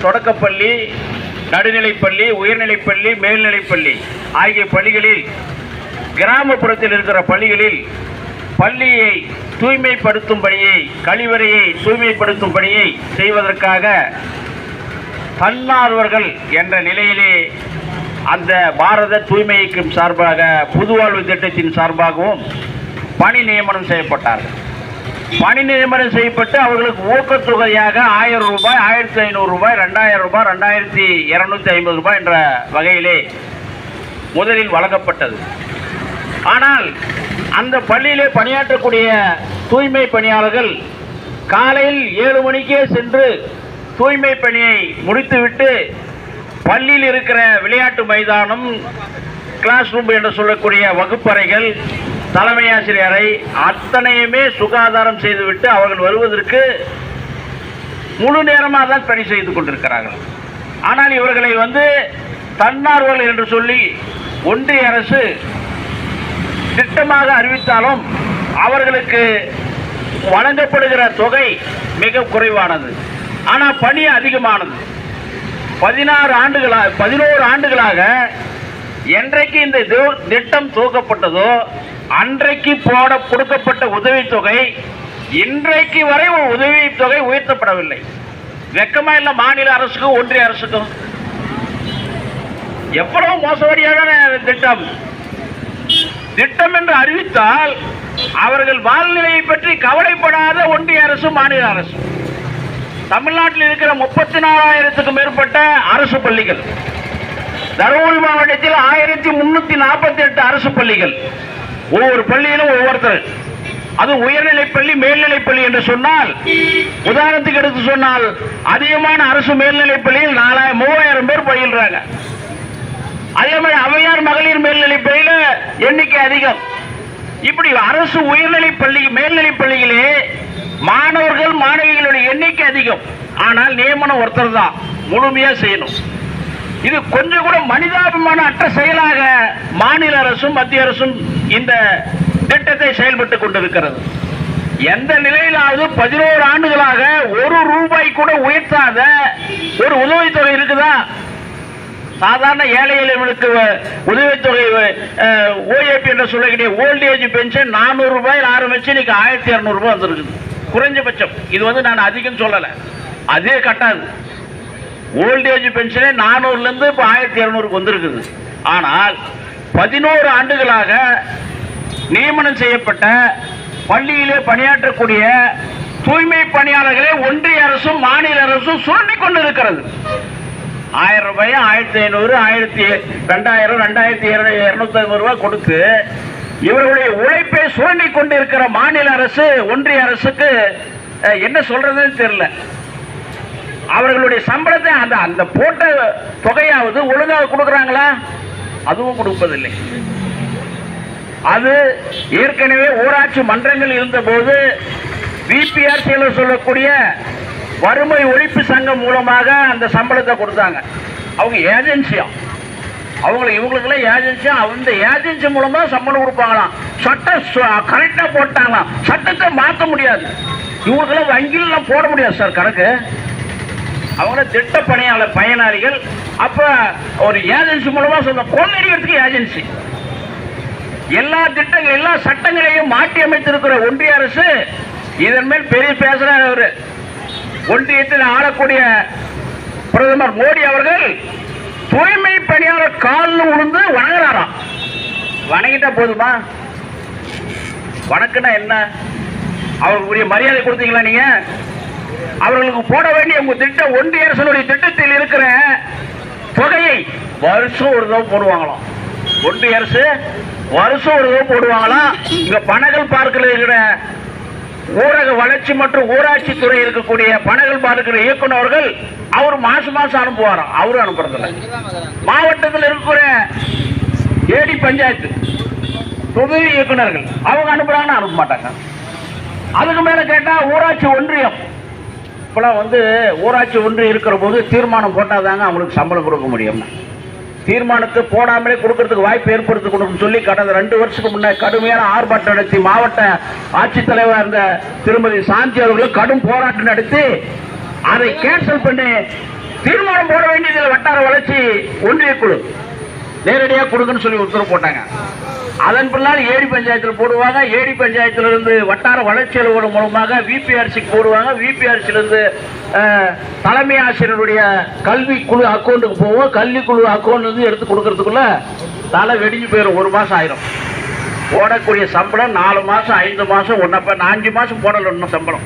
தொடக்கப்பள்ளி நடுநிலைப்பள்ளி உயர்நிலைப்பள்ளி மேல்நிலைப்பள்ளி ஆகிய பள்ளிகளில் கிராமப்புறத்தில் இருக்கிற பள்ளிகளில் பள்ளியை தூய்மைப்படுத்தும்படியை கழிவறையை தூய்மைப்படுத்தும்படியை செய்வதற்காக தன்னார்வர்கள் என்ற நிலையிலே அந்த பாரத தூய்மைக்கும் சார்பாக புதுவாழ்வு திட்டத்தின் சார்பாகவும் பணி நியமனம் செய்யப்பட்டார்கள். பணி நியமனம் செய்யப்பட்டு அவர்களுக்கு ஊக்கத்தொகையாக ஆயிரம் ரூபாய் ஆயிரத்தி ஐநூறு ரூபாய் ரெண்டாயிரம் ரூபாய் ரெண்டாயிரத்தி இரநூத்தி ஐம்பது ரூபாய் என்ற வகையிலே முதலில் வழங்கப்பட்டது. ஆனால் அந்த பள்ளியிலே பணியாற்றக்கூடிய தூய்மை பணியாளர்கள் காலையில் ஏழு மணிக்கே சென்று தூய்மை பணியை முடித்துவிட்டு பள்ளியில் இருக்கிற விளையாட்டு மைதானம் கிளாஸ் ரூம் என்று சொல்லக்கூடிய வகுப்பறைகள் தலைமை ஆசிரியரை அத்தனையுமே சுகாதாரம் செய்துவிட்டு அவர்கள் வருவதற்கு முழு நேரமாக தான் பணி செய்து கொண்டிருக்கிறார்கள். ஆனால் இவர்களை வந்து தன்னார்வல் என்று சொல்லி ஒன்றிய அரசு திட்டமாக அறிவித்தாலும் அவர்களுக்கு வழங்கப்படுகிற தொகை மிக குறைவானது. ஆனால் பணி அதிகமானது. பதினாறு ஆண்டுகளாக பதினோரு ஆண்டுகளாக என்றைக்கு இந்த திட்டம் துவக்கப்பட்டதோ அன்றைக்கு போட கொடுக்கப்பட்ட உதவித்தொகை இன்றைக்கு வரை ஒரு உதவித்தொகை உயர்த்தப்படவில்லை. வெக்கமா இல்லை மாநில அரசுக்கும் ஒன்றிய அரசுக்கும்? எவ்வளவு மோசடியான திட்டம். திட்டம் என்று அறிவித்தால் அவர்கள் வாழ்நிலையை பற்றி கவலைப்படாத ஒன்றிய அரசு மாநில அரசு. தமிழ்நாட்டில் இருக்கிற முப்பத்தி நாலாயிரத்துக்கும் மேற்பட்ட அரசு பள்ளிகள். தருமபுரி மாவட்டத்தில் ஆயிரத்தி முன்னூத்தி நாற்பத்தி எட்டு அரசு பள்ளிகள். ஒவ்வொரு பள்ளியிலும் ஒவ்வொருத்தர். அது உயர்நிலை பள்ளி மேல்நிலை பள்ளி என்று சொன்னால் உதாரணத்துக்கு எடுத்து சொன்னால் அதிகமான அரசு மேல்நிலை பள்ளியில் நாலாயிரம் மூவாயிரம் பேர் பயில்றாங்க. அதே மாதிரி அவையார் மகளிர் மேல்நிலைப் பள்ளியில எண்ணிக்கை அதிகம். இப்படி அரசு உயர்நிலை பள்ளி மேல்நிலைப் பள்ளியிலே மாணவர்கள் மாணவிகளுடைய எண்ணிக்கை அதிகம். ஆனால் நியமனம் ஒருத்தர் தான் முழுமையா செய்யணும். இது கொஞ்சம் கூட மனிதாபிமான அற்ற செயலாக மாநில அரசும் மத்திய அரசும் இந்த திட்டத்தை செயல்பட்டு கொண்டிருக்கிறது. எந்த நிலையிலாவது பதினோரு ஆண்டுகளாக ஒரு ரூபாய் கூட உயர்த்தாத ஒரு உதவித்தொகை இருக்குதா? சாதாரண ஏழை எளியவர்களுக்கு உதவித்தொகை ஓஏபி என்று சொல்லக்கூடிய ஓல்டேஜ் ஏஜ் பென்ஷன் நானூறு ரூபாயில் ஆரம்பிச்சு இன்னைக்கு ஆயிரத்தி இரநூறுபா வந்துருக்குது. குறைஞ்சபட்சம். இது வந்து நான் அதிகம் சொல்லலை. அதே கட்டாது ஓல்ட் ஏஜ் பென்ஷனே நானூறுலேருந்து இப்போ ஆயிரத்தி இரநூறுக்கு வந்திருக்குது. ஆனால் பதினோரு ஆண்டுகளாக நியமனம் செய்யப்பட்ட பள்ளியிலே பணியாற்றக்கூடிய தூய்மை பணியாளர்களை ஒன்றிய அரசும் மாநில அரசும் சுரண்டி கொண்டிருக்கிறது. ஆயிரம் ரூபாய் ஆயிரத்தி ஐநூறு ஆயிரத்தி ரெண்டாயிரம் ரெண்டாயிரத்தி இரநூத்தி ஐநூறு ரூபாய் கொடுத்து இவர்களுடைய உழைப்பை சுரண்டி கொண்டிருக்கிற மாநில அரசு ஒன்றிய அரசுக்கு என்ன சொல்றதுன்னு தெரியல. அவர்களுடைய சம்பளத்தை அந்த அந்த போட்ட தொகையாவது ஒழுங்காக கொடுக்குறாங்களா? அதுவும் கொடுப்பதில்லை. அது ஏற்கனவே ஊராட்சி மன்றங்கள் இருந்தபோது பிபிஆர்சி சொல்லக்கூடிய வறுமை ஒழிப்பு சங்கம் மூலமாக அந்த சம்பளத்தை கொடுத்தாங்க. அவங்க ஏஜென்சியா? அவங்களை இவங்களுக்குலாம் ஏஜென்சியா? அந்த ஏஜென்சி மூலமாக சம்பளம் கொடுப்பாங்களாம். சட்டம் கரெக்டாக போட்டாங்களாம். சட்டத்தை மாற்ற முடியாது. இவங்களுக்கெல்லாம் வங்கியிலாம் போட முடியாது சார் கணக்கு. அவங்க திட்ட பணியாளர் பயனாளிகள் அப்ப ஒரு ஏஜென்சி மூலமா சொல்ல கொள்ளடிக்கிறதுக்கு ஏஜென்சி. எல்லா திட்டங்கள் எல்லா சட்டங்களையும் மாற்றி அமைத்திருக்கிற ஒன்றிய அரசு இதன் மேல் பெரிய பேசுறாரு அவரு. ஒன்றியத்தில் ஆளக்கூடிய பிரதமர் மோடி அவர்கள் தூய்மை பணியாளர் காலில் விழுந்து வணங்குறாராம். வணங்கிட்டா போதுமா? வணக்கம்னா என்ன? அவருக்கு உரிய மரியாதை கொடுத்தீங்களா நீங்க? அவர்களுக்கு போட வேண்டிய உங்க திட்டம் ஒன்றிய அரசனுடைய திட்டத்தில் இருக்கிற தொகையை வருஷம் ஒரு தடவை போடுவாங்களாம் ஒன்றிய அரசு வருஷம் ஒரு தடவை போடுவாங்களாம் இங்க பனகல் பார்க்கில் இருக்கிற ஊரக வளர்ச்சி மற்றும் ஊராட்சி துறை இருக்கக்கூடிய பனகல் பார்க்கிற இயக்குநர்கள் அவர் மாசம் மாசம் அனுப்புவாராம் அவரும் அனுப்புறதில்ல. மாவட்டத்தில் இருக்கிற ஏடி பஞ்சாயத்து தொகுதி இயக்குனர்கள் அவங்க அனுப்புறாங்கன்னு அனுப்ப மாட்டாங்க. அதுக்கு மேல கேட்டா ஊராட்சி ஒன்றியம் இப்போலாம் வந்து ஊராட்சி ஒன்று இருக்கிற போது தீர்மானம் போட்டாதாங்க அவங்களுக்கு சம்பளம் கொடுக்க முடியும். தீர்மானத்தை போடாமலே கொடுக்கறதுக்கு வாய்ப்பு ஏற்படுத்தணும்னு கொடுக்கணும்னு சொல்லி கடந்த ரெண்டு வருஷத்துக்கு முன்னே கடுமையான ஆர்ப்பாட்டம் நடத்தி மாவட்ட ஆட்சித்தலைவர் இருந்த திருமதி சாந்தி அவர்களும் கடும் போராட்டம் நடத்தி அதை கேன்சல் பண்ணி தீர்மானம் போட வேண்டியதில் வட்டார வளர்ச்சி ஒன்றிய குழு நேரடியாக கொடுங்கன்னு சொல்லி உத்தரவு போட்டாங்க. அதன் பின்னால் ஏடி பஞ்சாயத்தில் போடுவாங்க. ஏடி பஞ்சாயத்திலிருந்து வட்டார வளர்ச்சி அலுவலகம் மூலமாக விபிஆர்சிக்கு போடுவாங்க. விபிஆர்சிலருந்து தலைமை ஆசிரியருடைய கல்வி குழு அக்கௌண்ட்டுக்கு போவோம். கல்வி குழு அக்கௌண்ட் வந்து எடுத்து கொடுக்கறதுக்குள்ள தலை வெடிஞ்சு போயிடும் ஒரு மாதம் ஆயிரும். போடக்கூடிய சம்பளம் நாலு மாதம் ஐந்து மாதம் ஒன்றப்ப நான் அஞ்சு மாதம் போடல இன்னும் சம்பளம்.